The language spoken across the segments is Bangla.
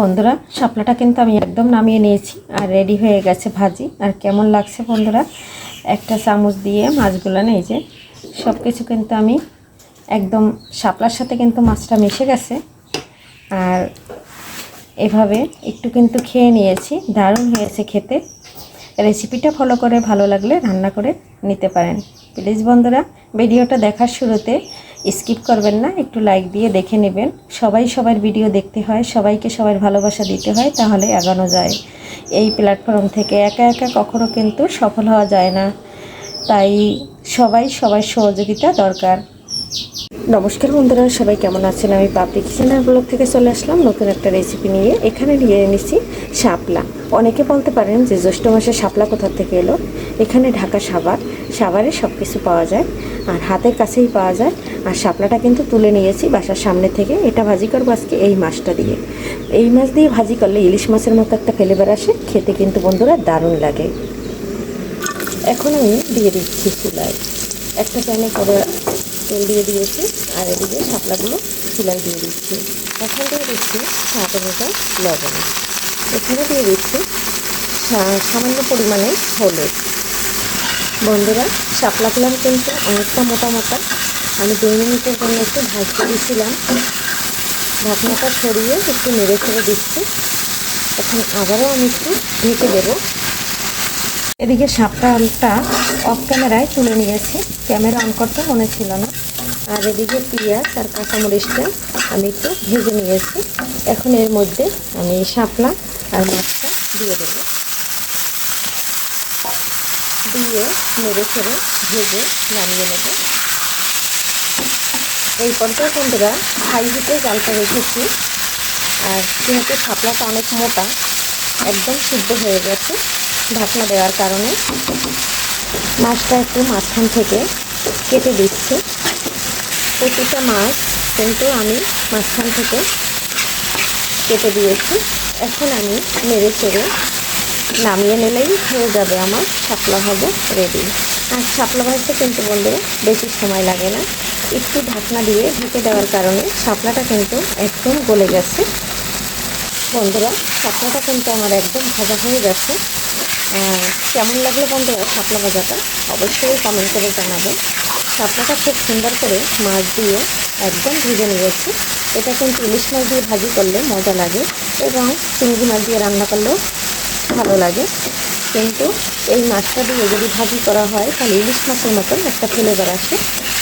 বন্ধুরা, শাপলাটা কিন্তু আমি একদম নামিয়ে নিয়েছি আর রেডি হয়ে গেছে ভাজি। আর কেমন লাগছে বন্ধুরা? একটা চামচ দিয়ে মাছগুলো নেই যে সব কিছু কিন্তু আমি একদম শাপলার সাথে কিন্তু মাছটা মিশে গেছে। আর এভাবে একটু কিন্তু খেয়ে নিয়েছি, দারুণ হয়েছে খেতে। রেসিপিটা ফলো করে ভালো লাগলে রান্না করে নিতে পারেন। প্লিজ বন্ধুরা, ভিডিওটা দেখার শুরুতে স্কিপ করবেন না, একটু লাইক দিয়ে দেখে নেবেন। সবাই সবার ভিডিও দেখতে হয়, সবাইকে সবার ভালোবাসা দিতে হয়, তাহলে এগানো যায়। এই প্ল্যাটফর্ম থেকে একা একা কখনো কিন্তু সফল হওয়া যায় না। তাই সবাই সবার সহযোগিতা দরকার। নমস্কার বন্ধুরা, সবাই কেমন আছেন? আমি পাপড়ি কিচেনার ব্লগ থেকে চলে আসলাম নতুন একটা রেসিপি নিয়ে। এখানে নিয়ে এনেছি শাপলা। অনেকে বলতে পারেন যে জ্যৈষ্ঠ মাসে শাপলা কোথা থেকে এলো? এখানে ঢাকা সাবার সাবারে সব কিছু পাওয়া যায়, আর হাতের কাছেই পাওয়া যায়। আর শাপলাটা কিন্তু তুলে নিয়েছি বাসার সামনে থেকে। এটা ভাজি করব আজকে এই মাছটা দিয়ে। এই মাছ দিয়ে ভাজি করলে ইলিশ মাছের মতো একটা ফ্লেভার আসে। খেতে কিন্তু বন্ধুরা দারুণ লাগে। এখন আমি দিয়ে দিচ্ছি চুলায়। একটা প্যানে করে তেল দিয়ে দিয়েছি আর এদিকে শাপলাগুলো চুলায় দিয়ে দিচ্ছি। এখন দিয়ে দিচ্ছি স্বাদ অনুযায়ী লবণ। এখানে দিয়ে দিচ্ছি সামান্য পরিমাণে হলুদ। বন্ধুরা শাপলাগুলো কিন্তু অনেকটা মোটা মোটা। আমি দুই মিনিটের জন্য একটু ভাজতে দিয়েছিলাম। ঢাকনাটা সরিয়ে একটু নেড়ে ছেড়ে দিচ্ছি। এখন আবারও আমি একটু ঢেকে দেবো। এদিকে সাপটা অফ ক্যামেরায় তুলে নিয়েছি। ক্যামেরা অন করতে মনে ছিল না। আর এদিকে পেঁয়াজ আর কাঁচামরিচটা আমি একটু ভেজে নিয়েছি। এখন এর মধ্যে আমি শাপলা আর মাছটা দিয়ে দেবো। দিয়ে নেড়ে ছেড়ে ভেজে নামিয়ে নেব। এই পর্যায়ে বন্ধুরা হাই হিটে জালটা রেখেছি। আর যেহেতু শাপলাটা অনেক মোটা, একদম সিদ্ধ হয়ে গেছে। ঢাকনা দেওয়ার কারণে মাছটা একটু মাঝখান থেকে কেটে দিচ্ছি। প্রতিটা মাছ কিন্তু আমি মাঝখান থেকে কেটে দিয়েছি। এখন আমি নেড়ে চেড়ে নামিয়ে নিলেই হয়ে যাবে আমার শাপলা হবে রেডি আর শাপলা ভাজতে কিন্তু বন্ধুরা বেশি সময় লাগে না। একটু ঢাকনা দিয়ে ঢেকে দেওয়ার কারণে শাপলাটা কিন্তু একদম গলে গেছে। বন্ধুরা, শাপলাটা কিন্তু আমার একদম ভাজা হয়ে গেছে। কেমন লাগল বন্ধুরা শাপলা ভাজাটা? অবশ্যই কমেন্ট করে জানাবেন শাপলাটা খুব সুন্দর করে মাছ দিয়ে একদম ভেজে নিয়েছি। এটা কিন্তু ইলিশ মাছ দিয়ে ভাজি করলে মজা লাগে এবং চিংড়ি মাছ দিয়ে রান্না করলেও ভালো লাগে। কিন্তু এই মাছটা দিয়ে যদি ভাজি করা হয়, তাহলে ইলিশ মাছের মতন একটা ফ্লেভার আসে।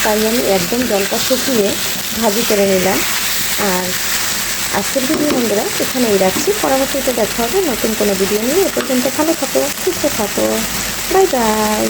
তাই আমি একদম জলটা শুকিয়ে ভাজি করে নিলাম। আর আজকের ভিডিও বন্ধুরা এখানেই রাখছি। পরবর্তীতে দেখা হবে নতুন কোনো ভিডিও নিয়ে। এ পর্যন্ত ভালো থাকো, সুস্থ থাকো। Bye bye.